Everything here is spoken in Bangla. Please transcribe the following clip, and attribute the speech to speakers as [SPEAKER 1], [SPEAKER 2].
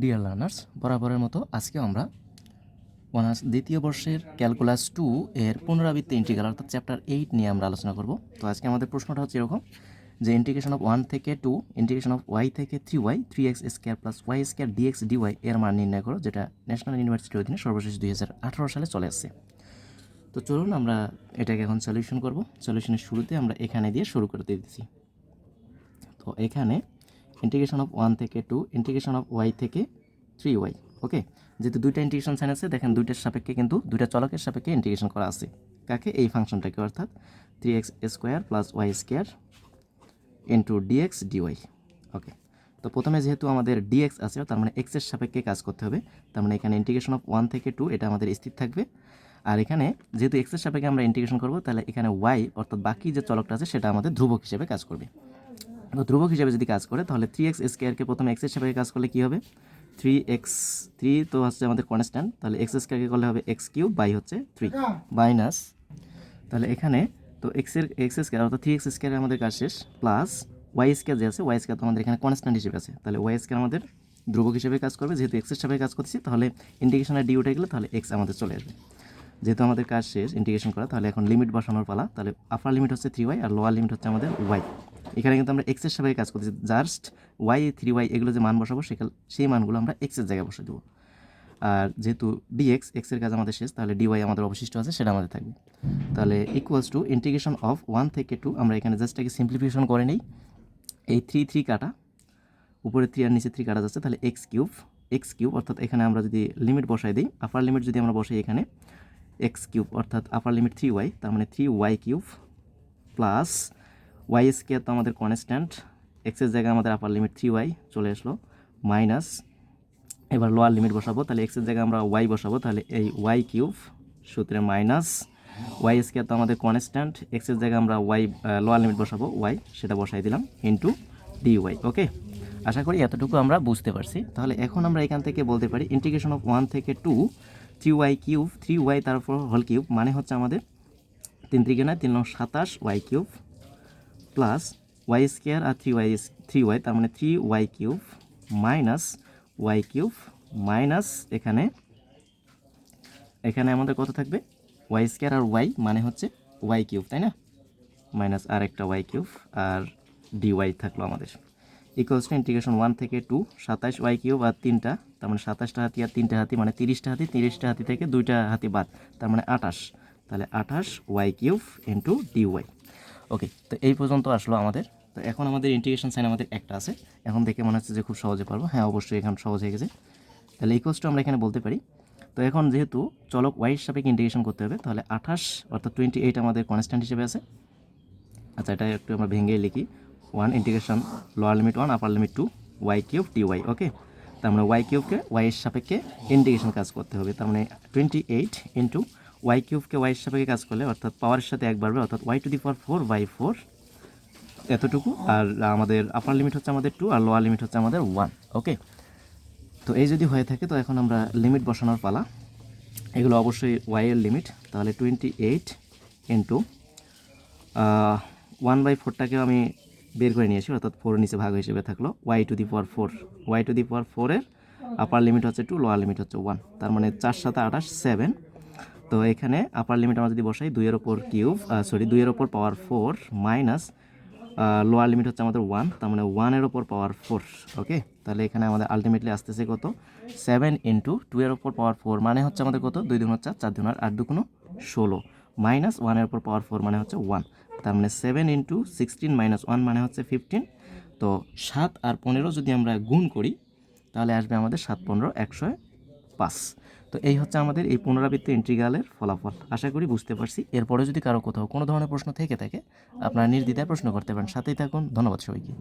[SPEAKER 1] ডিয়ার লার্নার্স বরাবরের মতো আজকে আমরা অনার্স দ্বিতীয় বর্ষের ক্যালকুলাস টু এর পুনরাবৃত্তি ইন্টিগ্রাল অর্থাৎ চ্যাপ্টার এইট নিয়ে আমরা আলোচনা করব। তো আজকে আমাদের প্রশ্নটা হচ্ছে এরকম যে ইন্টিগ্রেশন অফ ওয়ান থেকে টু ইন্টিগ্রেশন অফ ওয়াই থেকে three y three x square plus y square dx dy এর মান নির্ণয় করো, যেটা ন্যাশনাল ইউনিভার্সিটির অধীনে সর্বশেষ দুই হাজার আঠারো সালে চলে আসছে। তো চলুন আমরা এটাকে এখন সলিউশন করব। সলিউশনের শুরুতে আমরা এখানে দিয়ে শুরু করে দিতেছি। তো এখানে ইন্টিগ্রেশন অফ ওয়ান থেকে টু ইন্টিগ্রেশন অফ ওয়াই থেকে থ্রি ওয়াই ওকে যেহেতু দুইটা ইন্টিগ্রেশন সাইন আছে, দেখেন দুইটার সাপেক্ষে কিন্তু দুইটা চলকের সাপেক্ষে ইন্টিগ্রেশন করা আছে। কাকে? এই ফাংশনটাকে অর্থাৎ three x square plus y square into dx dy okay তো প্রথমে যেহেতু আমাদের ডিএক্স আছে, তার মানে এক্সের সাপেক্ষে কাজ করতে হবে, তার মানে এখানে ইন্টিগ্রেশন অফ ওয়ান থেকে টু এটা আমাদের স্থির থাকবে। আর এখানে যেহেতু এক্সের সাপেক্ষে আমরা ইন্টিগ্রেশন করব, তাহলে এখানে ওয়াই অর্থাৎ বাকি যে চলকটা আছে, সেটা আমাদের ধ্রুবক হিসেবে কাজ করবে। ধ্রুবক হিসেবে যদি কাজ করে, তাহলে থ্রি এক্স স্কোয়ারকে প্রথমে এক্সের সাপেক্ষে কাজ করলে কী হবে? থ্রি এক্স থ্রি তো হচ্ছে আমাদের কনস্ট্যান্ট তাহলে এক্স স্কোয়ারকে করলে হবে এক্স কিউব বাই হচ্ছে থ্রি মাইনাস তাহলে এখানে তো এক্সের এক্স স্কোয়ার অর্থাৎ থ্রি এক্স স্কোয়ারের আমাদের কাজ শেষ প্লাস ওয়াই স্কোয়ার যে আছে ওয়াই স্কোয়ার তো আমাদের এখানে কনস্ট্যান্ট হিসেবে আছে, তাহলে ওয়াই স্কোয়ার আমাদের ধ্রুবক হিসেবে কাজ করবে, যেহেতু এক্সের সাপেক্ষে কাজ করছি তাহলে ইন্টিগ্রেশনের ডি উঠে গেলে তাহলে এক্স আমাদের চলে আসবে। যেহেতু আমাদের কাজ শেষ ইন্টিগ্রেশন করা, তাহলে এখন লিমিট বসানোর পালা, তাহলে আপার লিমিট হচ্ছে থ্রি ওয়াই আর লোয়ার লিমিট হচ্ছে আমাদের ওয়াই এখানে কিন্তু আমরা এক্সের সাপেক্ষে কাজ করতেছি। জাস্ট ওয়াই থ্রি ওয়াই এগুলো যে মান বসাবো, সেখানে, সেই মানগুলো আমরা এক্সের জায়গায় বসে দেবো। আর যেহেতু ডিএক্স এক্সের কাজ আমাদের শেষ, তাহলে ডিওয়াই আমাদের অবশিষ্ট আছে, সেটা আমাদের থাকবে। তাহলে equals to integration of one থেকে টু আমরা এখানে জাস্ট এটাকে সিম্পলিফিকেশন করে নিই। এই থ্রি থ্রি কাটা, উপরে থ্রি আর নিচে থ্রি কাটা যাচ্ছে, তাহলে এক্স কিউব এক্স কিউব অর্থাৎ এখানে আমরা যদি লিমিট বসাই দিই আপার লিমিট যদি আমরা বসাই এখানে এক্স কিউব অর্থাৎ আপার লিমিট থ্রি ওয়াই তার মানে three y cube plus y square তো আমাদের কনস্ট্যান্ট এক্সের জায়গায় আমাদের আপার লিমিট থ্রি ওয়াই চলে আসলো মাইনাস এবার লোয়ার লিমিট বসাবো, তাহলে এক্সের জায়গায় আমরা ওয়াই বসাবো, তাহলে এই ওয়াই কিউব সূত্রে মাইনাস ওয়াই স্কোয়ার তো আমাদের কনস্ট্যান্ট এক্সের জায়গায় আমরা ওয়াই লোয়ার লিমিট বসাবো ওয়াই সেটা বসাই দিলাম ইন্টু ডি ওয়াই ওকে আশা করি এতটুকু আমরা বুঝতে পারছি। তাহলে এখন আমরা এখান থেকে বলতে পারি ইন্টিগ্রেশন অফ ওয়ান থেকে two three y cube three y তারপর হোল কিউব মানে হচ্ছে আমাদের তিন ত্রিকে নয় তিন নং সাতাশ y cube plus y square আর থ্রি ওয়াই থ্রি ওয়াই তার মানে three y cube minus y cube minus এখানে এখানে আমাদের কত থাকবে? ওয়াই স্কোয়ার আর ওয়াই মানে হচ্ছে ওয়াই কিউব তাই না? মাইনাস আর একটা ওয়াই কিউব আর ডি ওয়াই থাকল আমাদের। ইকুয়ালস টু ইন্টিগ্রেশন ওয়ান থেকে টু সাতাশ ওয়াই কিউব আর তিনটা, তার মানে সাতাশটা হাতি আর তিনটা হাতি মানে তিরিশটা হাতি তিরিশটা হাতি থেকে দুইটা হাতি বাদ, তার মানে আঠাশ। তাহলে আঠাশ y cube into d y okay তো এই পর্যন্ত আসলো আমাদের। তো এখন আমাদের ইন্টিগ্রেশন সাইন আমাদের একটা আছে। এখন দেখে মনে হচ্ছে যে খুব সহজে পারব। হ্যাঁ অবশ্যই এখন সহজ হয়ে গেছে। তাহলে ইকুয়ালস টু আমরা এখানে বলতে পারি। তো এখন যেহেতু চলক ওয়াইয়ের সাপেক্ষে ইন্টিগ্রেশন করতে হবে, তাহলে আঠাশ অর্থাৎ টোয়েন্টি এইট আমাদের কনস্ট্যান্ট হিসেবে আছে। আচ্ছা এটা একটু আমরা ভেঙে লিখি। One integration lower limit one upper limit two y cube d y okay তার মানে ওয়াই কিউবকে ওয়াইয়ের সাপেক্ষে ইন্টিগ্রেশন কাজ করতে হবে। তার মানে টোয়েন্টি এইট ইন্টু ওয়াই কিউবকে ওয়াই সাপেক্ষে কাজ করলে অর্থাৎ পাওয়ারের সাথে এক বাড়বে অর্থাৎ y to the power four by four এতটুকু। আর আমাদের আপার লিমিট হচ্ছে আমাদের টু আর লোয়ার লিমিট হচ্ছে আমাদের ওয়ান ওকে তো এই যদি হয়ে থাকে তো এখন আমরা লিমিট বসানোর পালা। এগুলো অবশ্যই ওয়াইয়ের লিমিট তাহলে twenty eight into one by ফোরটাকেও আমি বের করে নিয়েছি অর্থাৎ ফোর নিচে ভাগ হিসেবে থাকল। Y to the power four y to the power ফোরের আপার লিমিট হচ্ছে টু লোয়ার লিমিট হচ্ছে ওয়ান তার মানে চার সাথে আঠাশ সেভেন তো এখানে আপার লিমিট আমরা যদি বসাই, দুইয়ের ওপর কিউব সরি দুইয়ের ওপর power four minus lower limit হচ্ছে আমাদের ওয়ান তার মানে ওয়ানের ওপর পাওয়ার ফোর ওকে তাহলে এখানে আমাদের আলটিমেটলি আসতেছে কত? সেভেন ইন্টু টু এর ওপর পাওয়ার ফোর মানে হচ্ছে আমাদের কত? দুই দুগুণ চার চার দুগুণ আট দুগুণ ষোলো। মাইনাস ওয়ানের ওপর পাওয়ার ফোর মানে হচ্ছে ওয়ান তার মানে seven into sixteen minus one মানে হচ্ছে ফিফটিন তো সাত আর পনেরো যদি আমরা গুণ করি, তাহলে আসবে আমাদের সাত পনেরো, একশো পাঁচ। তো এই হচ্ছে আমাদের এই পুনরাবৃত্তি ইন্টিগ্রালের ফলাফল। আশা করি বুঝতে পারছি। এরপরে যদি কারও কোথাও কোনো ধরনের প্রশ্ন থেকে থাকে, আপনারা নির্দ্বিধায় প্রশ্ন করতে পারেন। সাথেই থাকুন। ধন্যবাদ সবাইকে।